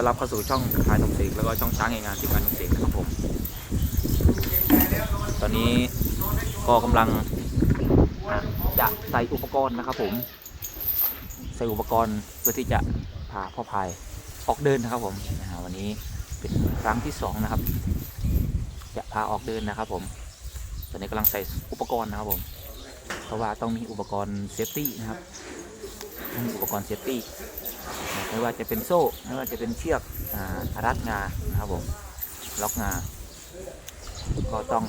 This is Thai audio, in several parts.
ต้อนรับเข้าสู่ช่องพายตกเสกแล้วก็ช่องช้างในงานทีมงานตกเสกนะครับผม ตอนนี้ก็กำลังจะใส่อุปกรณ์นะครับผม ใส่อุปกรณ์เพื่อที่จะพาพ่อพายออกเดินนะครับผมวันนี้เป็นครั้งที่สองนะครับ จะพาออกเดินนะครับผม ตอนนี้กำลังใส่อุปกรณ์นะครับผม เพราะว่าต้องมีอุปกรณ์เซฟตี้นะครับต้องมีอุปกรณ์เซฟตี้ ไม่ว่าจะเป็นโซ่ ไม่ว่าจะเป็นเชือกอรัดงานะครับผมล็อกงา ก็ต้อง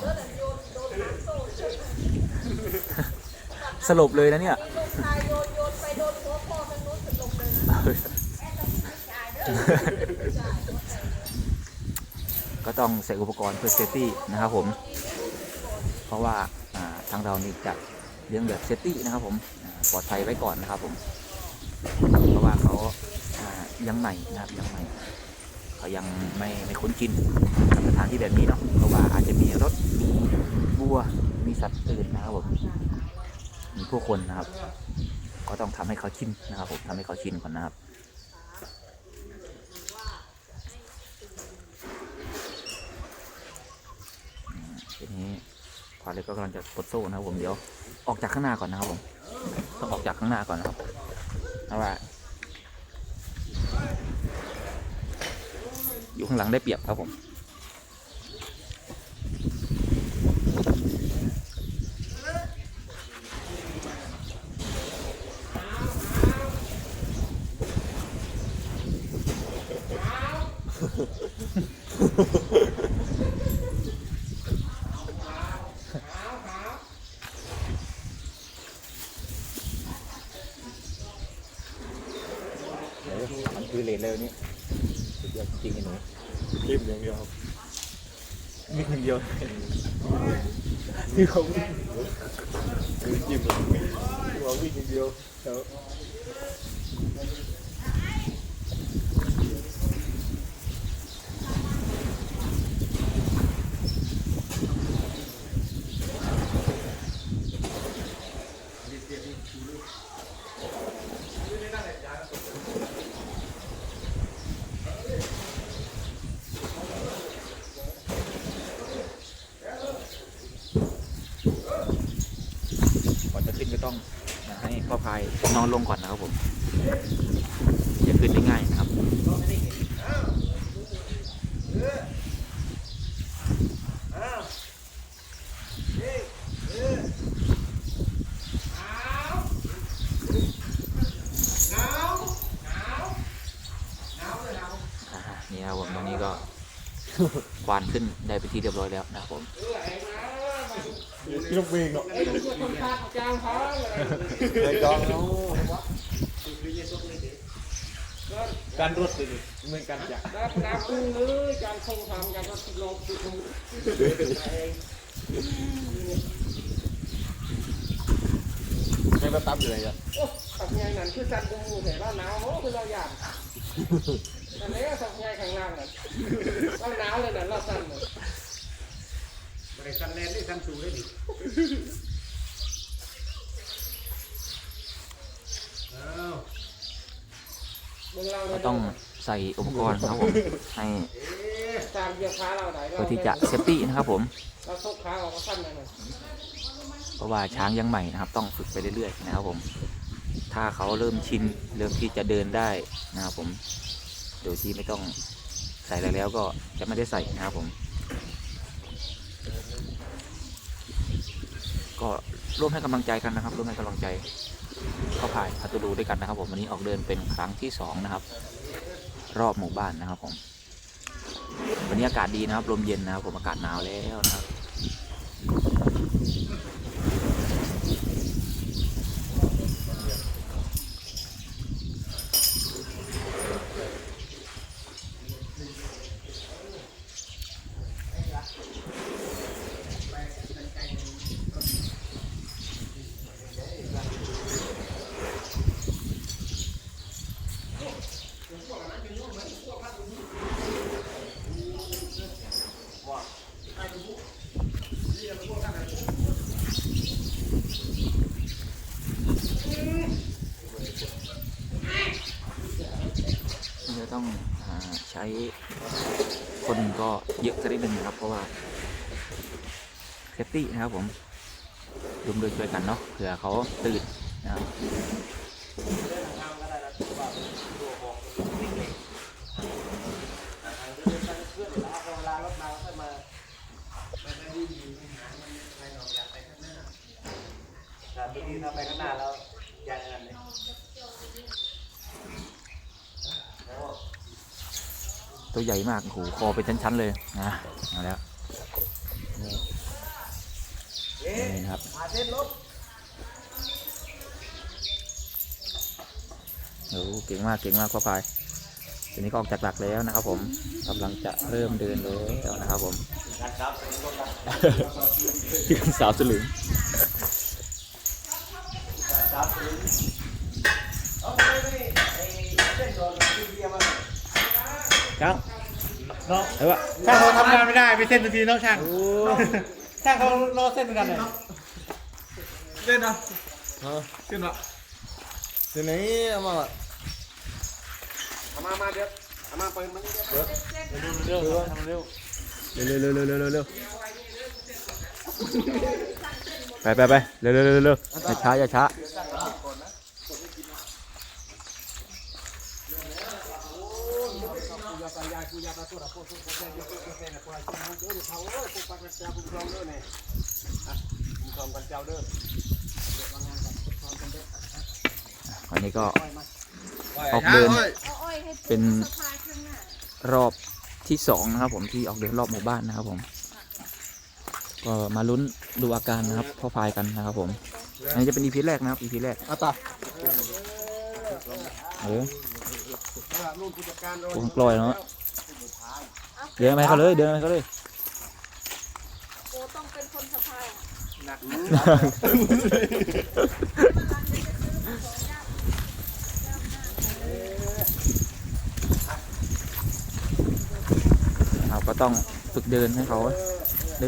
สลบเลยนะเนี่ยก็ต้องใส่อุปกรณ์เพื่อเซฟตี้นะครับผม เพราะว่าทางเรานี่จะเลี้ยงแบบเซฟตี้นะครับผมปลอดภัยไว้ก่อนนะครับผม ยังใหม่นะครับยังใหม่เขายังไม่ไม่คุ้นชินกับสถานที่แบบนี้เนาะเพราะว่าอาจจะมีรถมีวัวมีสัตว์อื่นนะครับผมมีผู้คนนะครับ ก็ต้องทำให้เขาชินนะครับผมทำให้เขาชินก่อนนะครับทีนี้พอเล็กก็กำลังจะปลดโซ่นะครับผมเดี๋ยวออกจากข้างหน้าก่อนนะครับผมต้องออกจากข้างหน้าก่อนนะครับเพราะว่า อยู่ ข้างหลังได้เปรียบครับผมมันคือเลนเลยนี่สุดยอดจริงๆไอ้หนู จิ้มอย่างเดียวครับวิ่งอย่างเดียว ที่เขาวิ่งคือจิ้มแบบว่าวิ่งอย่างเดียวแล้ว ก่อนจะขึ้นก็ต้องให้พ่อพายนอนลงก่อนนะครับผมจะขึ้นได้ง่ายนะครับนี่ครับผมตรงนี้ก็ควานขึ้นได้ไปนที่เรียบร้อยแล้วนะครับผม ยกเวงเนาะในกองเขาการรถเลยเหมือนกันจ้ะรับรับมือเลยการคงทำการรถลงจุดลงไม่ประตับอยู่ไหนอะโอ้สับไงนั่นคือสัตว์ดูเห็นว่าหนาวโอ้คือเราอยากอันนี้ก็สับไงข้างล่างน่ะเราหนาวเลยน่ะเราสั่นเลย บริษัทแลนด์ได้สั่นสูงได้ดิเบิ่งเราก็ต้องใส่อุปกรณ์นะครับผมให้ตามเหยียบขาเราไหนเพื่อที่จะเซฟตี้นะครับผม เราทกขาออกมาสั้นเลยน่ะเพราะว่าช้างยังใหม่นะครับ ต้องฝึกไปเรื่อยๆนะครับผม ถ้าเขาเริ่มชินเริ่มที่จะเดินได้นะครับผม โดยที่ไม่ต้องใส่อะไรแล้วก็จะไม่ได้ใส่นะครับผม ก็ร่วมให้กำลังใจกันนะครับ ร่วมให้กำลังใจเข้าพายพัตดูด้วยกันนะครับ ผมวันนี้ออกเดินเป็นครั้งที่สองนะครับ รอบหมู่บ้านนะครับ ผม วันนี้อากาศดีนะครับลมเย็นนะครับ ผมอากาศหนาวแล้วนะครับ จะต้องอา ช้ คนก็เยอะสักนิดหนึ่งนะครับ เพราะว่าเซฟตี้นะครับผมรวมโดวยช่วยกันเนาะเผื่อเขาตื่นนะครับเวลารถมาก็มามันไม่ดีไม่หามันไม่หราไปข้างหน้าแต่บางทีถ้าไปข้างหน้าแล้วอย่างนั้นเลย ตัวใหญ่มากโอ้โหคอเป็นชั้น ๆ เลยนะมาแล้วนี่นะครับโอ้โหเก่งมากเก่งมากพ่อพายทีนี้ก็ออกจากหลักแล้วนะครับ ผมกำลังจะเริ่มเดินแล้วนะครับ ผมที่คุณสาวสลึง ครับเนาะเอ้วะช่างเขาทำงานไม่ได้ไปเส้นทันทีเนาะช่างช่างเขารอเส้นกันเลยเส้นนะเส้นละเส้นไหนเอามาเอามามาเดี๋ยวเอามาเปิดมันเดี๋ยวเร็วเร็วทำเร็วเร็วเร็วเร็วเร็วเร็วเร็วไปไปไปเร็วเร็วเร็วเร็วอย่าช้าอย่าช้า ยาตายายกูยาตาตัวละพวกพวกพวกแกยกตัวแกนะพวกไอ้คนนั้นเด้อเขาเอ้ยพวกปักกระเจ้าพวกครองเด้อเนี่ยอะพวกครองกันเจ้าเด้อเดี๋ยวมางานกันพวกครองกันเด้อวันนี้ก็ปล่อยมาออกเดินเอาอ้อยให้เป็นสะพายข้างหน้ารอบที่สองนะครับ ผมที่ออกเดินรอบหมู่บ้านนะครับ ผม ก็มาลุ้นดูอาการนะครับพ่อพายกันนะครับ ผมอันนี้จะเป็นอีพีแรกนะครับอีพีแรกอาตาเออนู่นผู้จัดการโดนวงปล่อยเนาะ เดินไปเขาเลย เดินไปเขาเลยโอ้ต้องเป็นคนสะพายอะหนักเราก็ต้องฝึกเดินให้เขา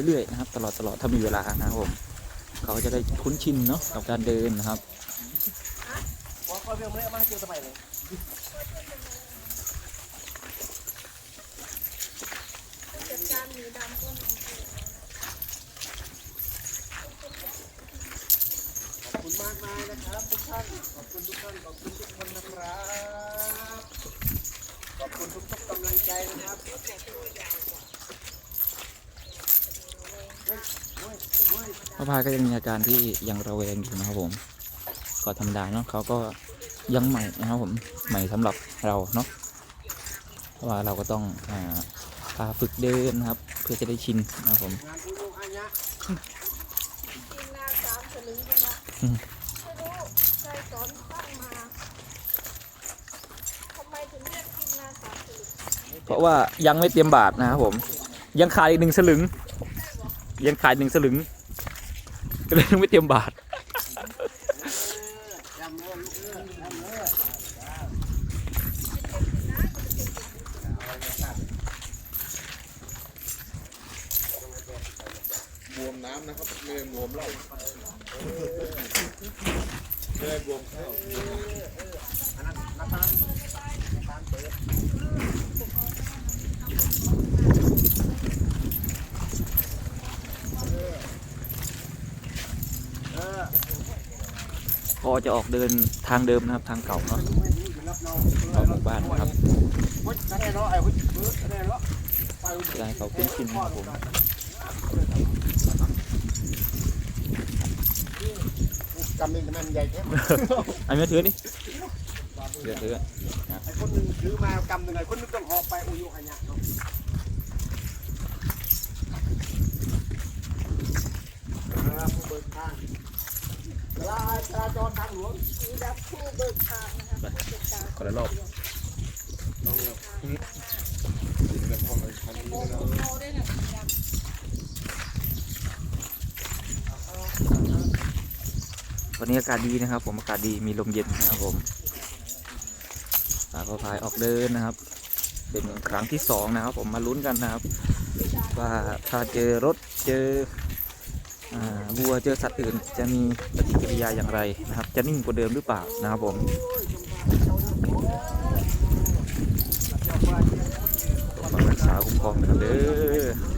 เรื่อยๆนะครับ ตลอดตลอดถ้ามีเวลานะครับผมเขาจะได้คุ้นชินเนาะกับการเดินนะครับบอกเขาเรื่องนี้มาเจอทำไมเลย จัดการหมีดำก็มี ขอบคุณมากมายนะครับทุกท่าน ขอบคุณทุกท่าน ขอบคุณทุกคนนะครับ ขอบคุณทุกๆกำลังใจนะครับเพ่อพายก็ยังมีอาการที่ยังระแวงอยู่นะครับผมก็ธรรมดาเนาะเขาก็ยังใหม่นะครับผมใหม่สำหรับเราเนาะเพราะว่าเราก็ต้องอ่า พาฝึกเดินนะครับ เพื่อจะได้ชินนะครับผมเพราะว่ายังไม่เตรียมบาทนะครับผม ยังขาดอีกหนึ่งสลึง ยังขาดหนึ่งสลึง ก็เลยยังไม่เตรียมบาท ยำเนื้อลูกเนื้อยำเนื้อ บวม น้ำนะครับไม่ได้บวมเหล้าไม่ได้บวมข้าวอันนั้นน้ำตาลน้ำตาลเปิดก็จะออกเดินทางเดิมนะครับทางเก่าเนาะไม่รู้อยู่รับน้องเข้าหมู่บ้านนะครับวุ้ยคะแนนเนาะไอ้วุ้ยวุ้ยคะแนนเนาะไปเพื่อให้เขาคุ้นชินนะครับผม กำลังมันใหญ่แค่อันนี้ถือนี่เดี๋ยวถือไอ้คนหนึ่งถือมากำหนึ่งไอ้คนหนึงต้องหอบไปอุยุอันยะเนาะครับผู้เบิกทางเวลาจราจรทางหลวงหมีดำผู้เบิกทางนะคะผู้จัดการคนละรอบโอ้โหโตได้นะหมีดำ วันนี้อากาศดีนะครับ ผมอากาศดีมีลมเย็นนะครับผมตาก็พายออกเดินนะครับ เป็นครั้งที่สองนะครับ ผมมาลุ้นกันนะครับ ว่าถ้าเจอรถเจอวัวเจอสัตว์อื่น จะมีปฏิกิริยาอย่างไรนะครับ จะนิ่งกว่าเดิมหรือเปล่านะครับผมเรักษาคุ้มครองนะครับเด้อ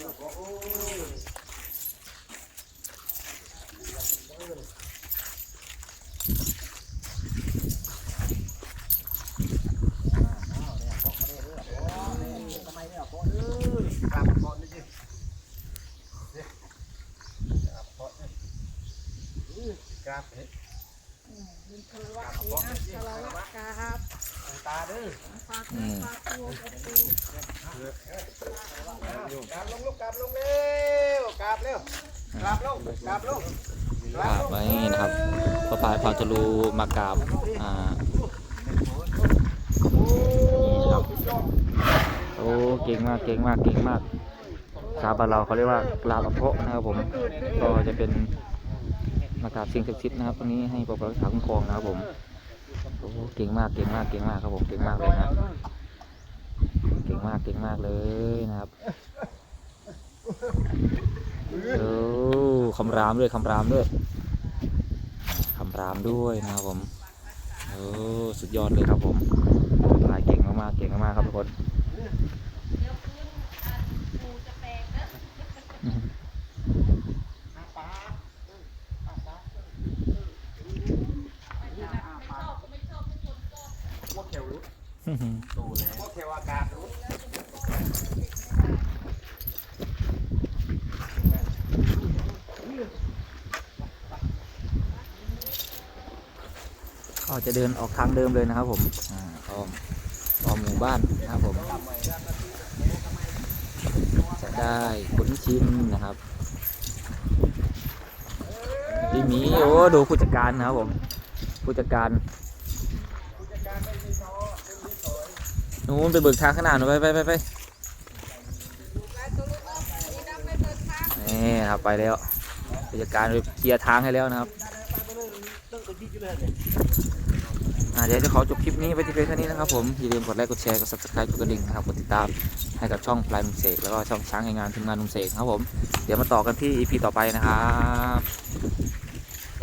ครับคารวะนี่นะคารวะครับาเด้อฝากเงินฝากตัวกับปูกราบลงลูกกราบลงเร็วกราบเร็วกราบลงกราบลงกราบไว้นะครับพระพายพาทะลูมากราบอ่านี่นะครับโอ้เก่งมากเก่งมากเก่งมากชาวบ้านเราเขาเรียกว่ากราบอภะนะครับผมก็จะเป็นมากราบสิ่งศักดิ์สิทธิ์นะครับตรงนี้ให้ปกปักรักษาคุ้มครองนะครับผม โอ้เก่งมากเก่งมากเก่งมากครับผมเก่งมากเลยนะเก่งมากเก่งมากเลยนะครับโอ้คำรามด้วยคำรามด้วยคำรามด้วยนะครับผมโอ้สุดยอดเลยครับผมลายเก่งมากๆเก่งมากๆครับทุกคน เดี๋ยวคืนอะปูจะแปลกนะไม่ชอบก็ไม่ชอบทุกคนก็ พวกเทวรุษพว ก็จะเดินออกทางเดิมเลยนะครับผมอ้อมอ้อมหมู่บ้านนะครับผม จะได้คุ้นชินนะครับพี่หมีโอ้ดูผู้จัดการนะครับผมผู้จัดการ นู้นไปเบิกทางข้างหน้าหนูไปไปไปไปนี่ครับไปแล้วผู้จัดการไปเคลียร์ทางให้แล้วนะครับเดี๋ยวจะขอจบคลิปนี้ไปที่เพียงเท่านี้นะครับผม อย่าลืมกดไลค์ กดแชร์ กด subscribe กดกระดิ่งนะครับ กดติดตามให้กับช่องพลายนุ่มเสก แล้วก็ช่องช้างในงานทีมงานนุ่มเสกครับผม เดี๋ยวมาต่อกันที่ EP ต่อไปนะครับ